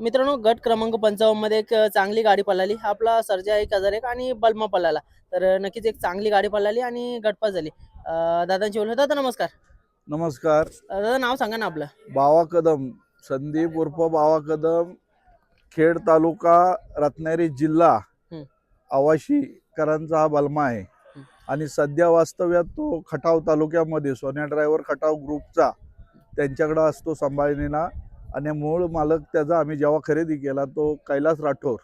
मित्रांनो गट क्रमांक पंचावन्नमध्ये एक चांगली गाडी पळाली. आपला सर्जा एक हजार एक आणि बल्मा पळाला. तर नक्कीच एक चांगली गाडी पळाली आणि गटपास झाली. अं, दादांची ओळख दादा नमस्कार. नमस्कार. अं, दादा नाव सांगा ना आपलं. बावा कदम. संदीप उर्फ बावा कदम. खेड तालुका रत्नागिरी जिल्हा. आवाशीकरांचा हा बलमा आहे. आणि सध्या वास्तव्यात तो खटाव तालुक्यामध्ये सोन्या ड्रायव्हर खटाव ग्रुपचा त्यांच्याकडे असतो सांभाळणीला आणि मूळ मालक त्याचा आम्ही जेव्हा खरेदी केला तो कैलास राठोर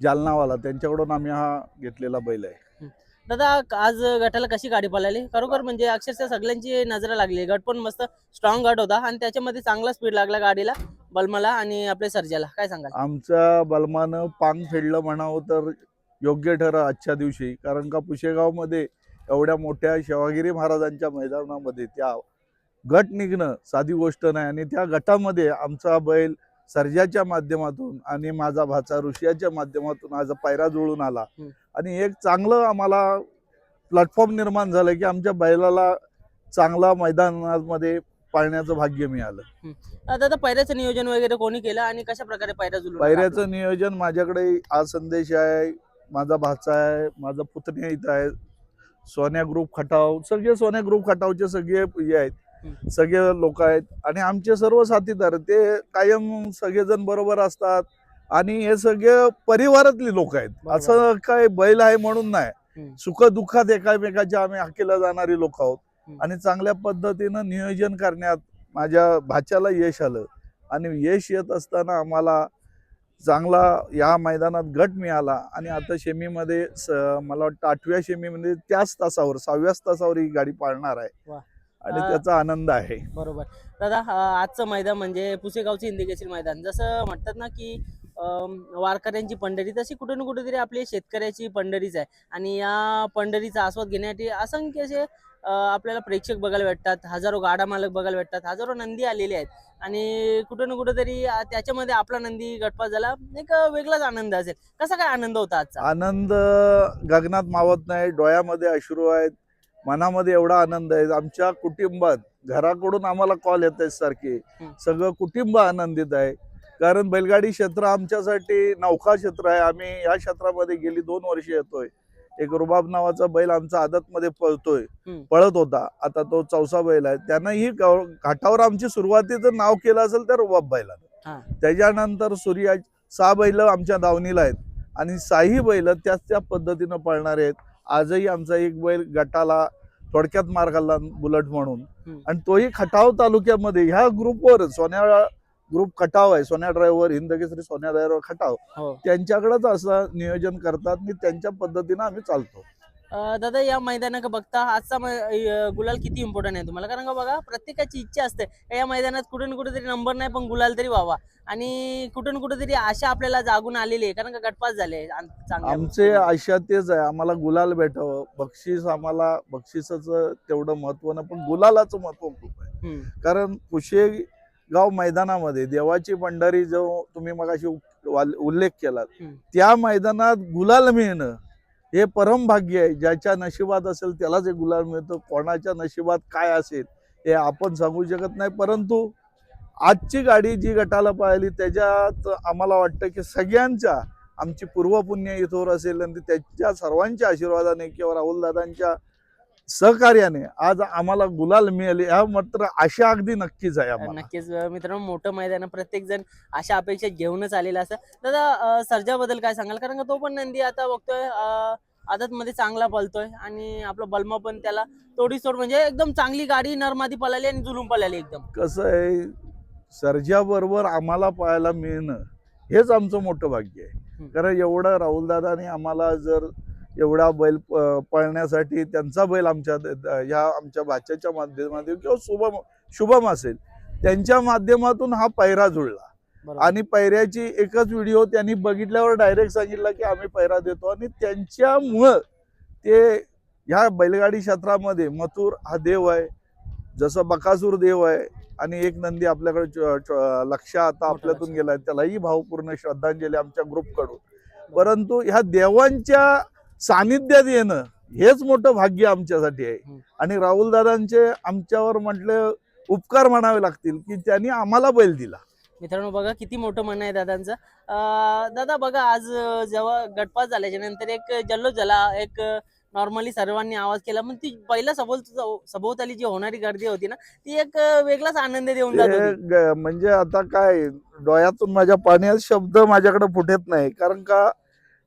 जालनावाला. त्यांच्याकडून आम्ही हा घेतलेला बैल आहे. दादा आज गटाला कशी गाडी पळाली? खरोखर म्हणजे अक्षरशः सगळ्यांची नजर लागली. गट पण मस्त स्ट्रॉंग गट होता आणि त्याच्यामध्ये चांगला स्पीड लागला गाडीला बलमाला आणि आपल्या सर्जाला. काय सांगाल? आमच्या बलमानं पांग फेडलं म्हणावं तर योग्य ठरं आजच्या दिवशी. कारण का पुशेगावमध्ये एवढ्या मोठ्या शिवागिरी महाराजांच्या मैदानामध्ये त्या गट निघणं साधी गोष्ट नाही आणि त्या गटामध्ये आमचा बैल सर्जाच्या माध्यमातून आणि माझा भाचा ऋषियाच्या माध्यमातून आज पायरा जुळून आला. आणि एक चांगलं आम्हाला प्लॅटफॉर्म निर्माण झालं की आमच्या बैलाला चांगला मैदानामध्ये पाळण्याचं भाग्य मिळालं दादा पैऱ्याचं नियोजन वगैरे कोणी केलं आणि कशा प्रकारे पैरा जुळून? पायऱ्याचं नियोजन माझ्याकडे हा संदेश आहे माझा भाचा आहे माझा पुतण्या इथं आहे सोन्या ग्रुप खटाव सगळे सोन्या ग्रुप खटावचे सगळे हे आहेत. सगळे लोक आहेत. आणि आमचे सर्व साथीदार ते कायम सगळेजण बरोबर असतात. आणि हे सगळे परिवारातली लोक आहेत. असं काय बैल आहे म्हणून नाही. सुख दुःखात एकामेकाच्या आम्ही हाकेला जाणारी लोक आहोत. आणि चांगल्या पद्धतीनं नियोजन करण्यात माझ्या भाच्याला यश आलं. आणि यश येत असताना आम्हाला चांगला या मैदानात गट मिळाला. आणि आता शेमीमध्ये मला वाटतं आठव्या शेमीमध्ये त्याच तासावर सहाव्याच तासावर ही गाडी पाळणार आहे. आणि त्याचा आनंद आहे. बरोबर. दादा आजचं मैदान म्हणजे पुसेगावचं केसरी मैदान. जसं म्हणतात ना की वारकऱ्यांची पंढरी तशी कुठे ना कुठेतरी आपली शेतकऱ्याची पंढरीच आहे. आणि या पंढरीचा आस्वाद घेण्यासाठी असंख्य असे आपल्याला प्रेक्षक बघायला भेटतात. हजारो गाडा मालक बघायला भेटतात. हजारो नंदी आलेले आहेत. आणि कुठे ना कुठेतरी त्याच्यामध्ये आपला नंदी गटपास झाला एक वेगळाच आनंद असेल. कसा काय आनंद होता आजचा? आनंद गगनात मावत नाही. डोळ्यामध्ये अश्रू आहेत. मनामध्ये एवढा आनंद आहे. आमच्या कुटुंबात घराकडून आम्हाला कॉल येत आहेत सारखे. सगळं कुटुंब आनंदित आहे. कारण बैलगाडी क्षेत्र आमच्यासाठी नौका क्षेत्र आहे. आम्ही या क्षेत्रामध्ये गेली दोन वर्ष येतोय. एक रुबाब नावाचा बैल आमचा आदतमध्ये पळतोय. हम्म. पळत होता. आता तो चौसा बैल आहे. त्यानं ही घाटावर आमची सुरुवातीचं नाव केलं असेल तर रुबाब. बैलानं. त्याच्यानंतर सूर्या सहा बैल आमच्या दावणीला आहेत. आणि साही बैल त्याच त्या पद्धतीनं पळणारे आहेत. आजही आमचा एक बैल गटाला थोडक्यात मार खाल्ला बुलट म्हणून. आणि तोही खटाव तालुक्यामध्ये ह्या ग्रुपवर सोन्या ग्रुप खटाव आहे सोन्या ड्रायव्हर हिंदकेसरी सोन्या ड्रायव्हर खटाव हो. त्यांच्याकडेच असं नियोजन करतात आणि त्यांच्या पद्धतीनं आम्ही चालतो. दादा या मैदानात बघता आजचा गुलाल किती इम्पॉर्टंट आहे तुम्हाला? कारण का बघा प्रत्येकाची इच्छा असते या मैदानात कुठे ना कुठेतरी नंबर नाही पण गुलाल तरी व्हावा. आणि कुठे ना कुठेतरी आशा आपल्याला जागून आलेली आहे कारण का गटपास झाले आमचे आशा तेच आहे आम्हाला गुलाल भेटावं. बक्षीस आम्हाला बक्षिसाचं तेवढं महत्त्व नाही पण गुलालाचं महत्त्व खूप आहे. कारण पुशेगाव मैदानामध्ये देवाची पंढरी जो तुम्ही मगाशी उल्लेख केला. त्या मैदानात गुलाल मिळणं हे परमभाग्य आहे. ज्याच्या नशिबात असेल त्यालाच हे गुलाल मिळतं. कोणाच्या नशिबात काय असेल हे आपण सांगू शकत नाही. परंतु आजची गाडी जी गटाला पाहिली त्याच्यात आम्हाला वाटतं की सगळ्यांच्या आमची पूर्वपुण्य इथवर असेल आणि त्याच्या सर्वांच्या आशीर्वादाने किंवा राहुलदादांच्या सहकार्याने आज आम्हाला गुलाल मिळाले ह्या मात्र आशा अगदी नक्कीच आहे आम्हाला. नक्कीच मित्रांनो मोठं मैदान. प्रत्येक जण अशा अपेक्षा घेऊनच आलेला असं. दादा सर्जाबद्दल काय सांगाल? कारण का तो पण नंदी आता बघतोय आदत मध्ये चांगला पळतोय आणि आपला बलमा पण त्याला तोडी सोड म्हणजे एकदम चांगली गाडी नरमादी पळाली आणि जुलूम पळाली एकदम. कसं आहे सर्जाबरोबर आम्हाला पाहायला मिळणं हेच आमचं मोठं भाग्य आहे. कारण एवढं राहुलदादाने आम्हाला जर एवढा बैल प- पळण्यासाठी त्यांचा बैल आमच्या ह्या आमच्या भाच्याच्या माध्यमातून किंवा शुभम शुभम असेल त्यांच्या माध्यमातून हा पैरा जुळला. आणि पैऱ्याची एकच व्हिडिओ त्यांनी बघितल्यावर डायरेक्ट सांगितलं की आम्ही पैरा देतो. आणि त्यांच्यामुळं ते ह्या बैलगाडी क्षेत्रामध्ये मथुर हा देव आहे जसं बकासूर देव आहे आणि एक नंदी आपल्याकडे लक्ष आता आपल्यातून. गेलाय. त्यालाही भावपूर्ण श्रद्धांजली आमच्या ग्रुपकडून परंतु ह्या देवांच्या सानिध्यात येणं हेच मोठं भाग्य आमच्यासाठी आहे. आणि राहुल दादांचे आमच्यावर म्हटले उपकार म्हणावे लागतील की त्यांनी आम्हाला बैल दिला. मित्रांनो बघा किती मोठं मन आहे दादांचं. दादा बघा आज जेव्हा गटपास झाल्याच्यानंतर एक जल्लोष झाला. एक नॉर्मली सर्वांनी आवाज केला पण ती पहिला सभोव सभोवताली जी होणारी गर्दी होती ना ती एक वेगळाच आनंद देऊन म्हणजे आता काय डोळ्यातून माझ्या पाण्यात शब्द माझ्याकडे फुटत नाही. कारण का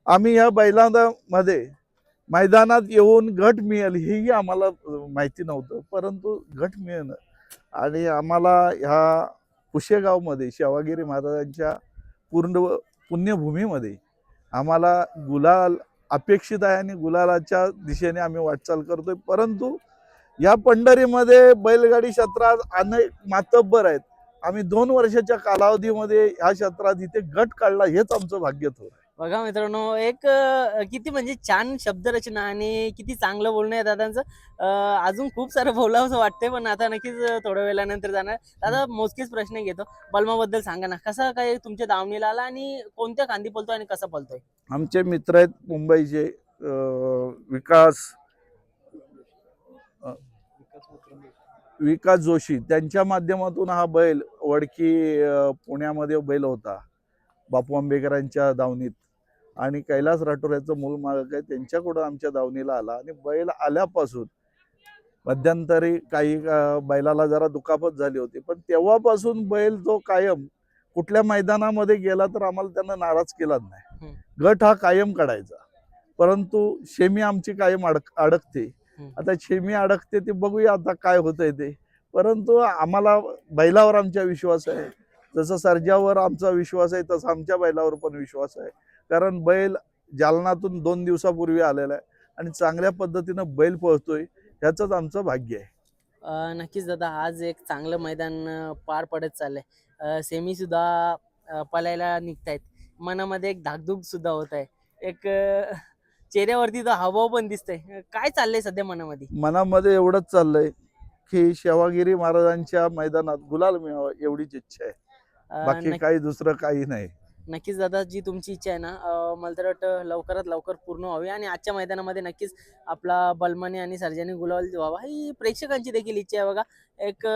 आम्ही या बैलांमध्ये मैदानात येऊन गट मिळेल हेही आम्हाला माहिती नव्हतं परंतु गट मिळणं आणि आम्हाला ह्या कुशेगावमध्ये शेवागिरी महाराजांच्या पूर्ण पुण्यभूमीमध्ये आम्हाला गुलाल अपेक्षित आहे आणि गुलालाच्या दिशेने आम्ही वाटचाल करतोय. परंतु या पंढरीमध्ये बैलगाडी क्षेत्रात अनेक मातब्बर आहेत. आम्ही दोन वर्षाच्या कालावधीमध्ये ह्या क्षेत्रात इथे गट काढला हेच आमचं भाग्य थोर बघा मित्रांनो एक किती म्हणजे छान शब्दरचना आणि किती चांगलं बोलणं आहे दादांचं. अजून खूप सारं बोलावंसं वाटतंय पण आता नक्कीच थोड्या वेळानंतर जाणार. दादा मोजकेच प्रश्न घेतो. बलमाबद्दल सांगा ना कसा काय तुमच्या दावणीला आला आणि कोणत्या खांदी पळतोय आणि कसा पळतोय? आमचे मित्र आहेत मुंबईचे विकास विकास जोशी. त्यांच्या माध्यमातून हा बैल वडकी पुण्यामध्ये बैल होता बापू आंबेकरांच्या दावणीत आणि कैलास राठोऱ्याचं मूल मालक आहे त्यांच्याकडून आमच्या दावणीला आला. आणि बैल आल्यापासून मध्यंतरी काही बैलाला जरा दुखापत झाली होती. पण तेव्हापासून बैल जो कायम कुठल्या मैदानामध्ये गेला तर आम्हाला त्यानं नाराज केलाच नाही. गट हा कायम काढायचा. परंतु शेमी आमची कायम अडक अडकते. आता शेमी अडकते ते बघूया आता काय होतंय ते. परंतु आम्हाला बैलावर आमचा विश्वास आहे. जसं सर्जावर आमचा विश्वास आहे तसा आमच्या बैलावर पण विश्वास आहे. कारण बैल जालनातून दोन दिवसापूर्वी आलेला आहे आणि चांगल्या पद्धतीनं बैल पळतोय ह्याचंच आमचं भाग्य आहे. नक्कीच दादा आज एक चांगलं मैदान पार पडत चाललंय. सेमी सुद्धा पळायला निघतायत. मनामध्ये एक धाकधूक सुद्धा होत आहे. एक चेहऱ्यावरती तो हावभाव पण दिसतंय. काय चाललंय सध्या मनामध्ये? मनामध्ये एवढंच चाललंय की शेवागिरी महाराजांच्या मैदानात गुलाल मिळावं एवढीच इच्छा आहे. बाकी काही दुसरं काही नाही. नक्कीच दादा जी तुमची इच्छा आहे ना मला तर वाटतं लवकरात लवकर पूर्ण व्हावी आणि आजच्या मैदानामध्ये नक्कीच आपला बलमाने आणि सर्जानी गुलाल व्हावा. ही प्रेक्षकांची देखील इच्छा आहे बघा. एक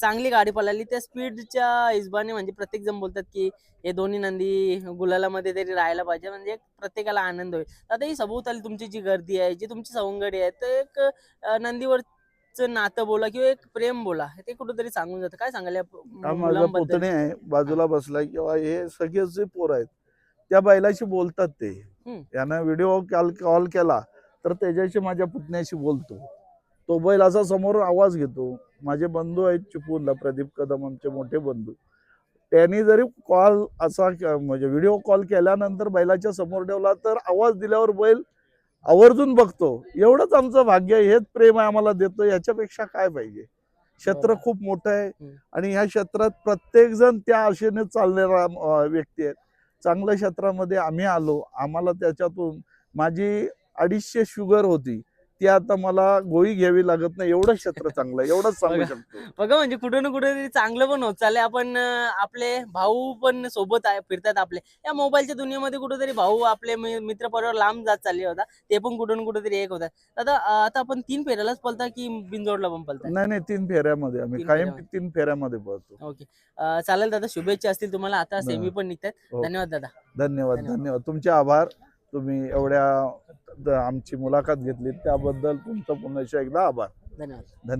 चांगली गाडी पळाली. त्या स्पीडच्या हिशोबाने म्हणजे प्रत्येक जण बोलतात की हे दोन्ही नंदी गुलालामध्ये तरी राहायला पाहिजे. म्हणजे एक प्रत्येकाला आनंद होईल. आता ही सभोवताली तुमची जी गर्दी आहे जी तुमची सवंगडी आहे तर एक नंदीवर नातं बोला किंवा एक प्रेम बोला ते कुठंतरी सांगून जातं. काय हा माझा? पुतणे आहे बाजूला बसलाय किंवा हे सगळेच जे पोर आहेत त्या बैलाशी बोलतात ते. हम्म. यानं व्हिडिओ कॉल कॉल केला तर त्याच्याशी माझ्या पुतण्याशी बोलतो. तो बैल असा समोर आवाज घेतो. माझे बंधू आहेत चिपळूणला प्रदीप कदम आमचे मोठे बंधू. त्यांनी जरी कॉल असा क- म्हणजे व्हिडिओ कॉल केल्यानंतर बैलाच्या समोर ठेवला तर आवाज दिल्यावर बैल आवर्जून बघतो. एवढंच आमचं भाग्य आहे, हेच प्रेम आहे आम्हाला देतो. याच्यापेक्षा काय पाहिजे? क्षेत्र. खूप मोठं आहे. आणि ह्या क्षेत्रात प्रत्येक जण त्या आशेने चालणारा व्यक्ती आहेत चांगल्या क्षेत्रामध्ये आम्ही आलो. आम्हाला त्याच्यातून माझी अडीचशे शुगर होती. ती आता मला गोळी घ्यावी लागत नाही एवढं क्षेत्र चांगलं आहे एवढंच सांगू बघा. शकतो. बघा म्हणजे कुठे ना कुठे चांगलं पण होत चाललंय. आपण आपले भाऊ पण सोबत आहे फिरतात आपले. या मोबाईलच्या दुनियेमध्ये कुठेतरी भाऊ आपले मित्र परिवार लांब जात चालले होता. ते पण कुठे ना कुठेतरी एक होतात आता आता आपण तीन फेऱ्यालाच पळता की बिनजोडला पण पळता नाही नाही तीन फेऱ्यामध्ये आम्ही. कायम. तीन फेऱ्यामध्ये पळतो. ओके. चालेल दादा शुभेच्छा असतील तुम्हाला. आता सेमी. पण निघतात. धन्यवाद दादा. धन्यवाद. धन्यवाद. तुमचे आभार. तुम्ही एवढ्या आमची मुलाखत घेतली त्याबद्दल तुमचा पुन्हा एकदा आभार. धन्यवाद.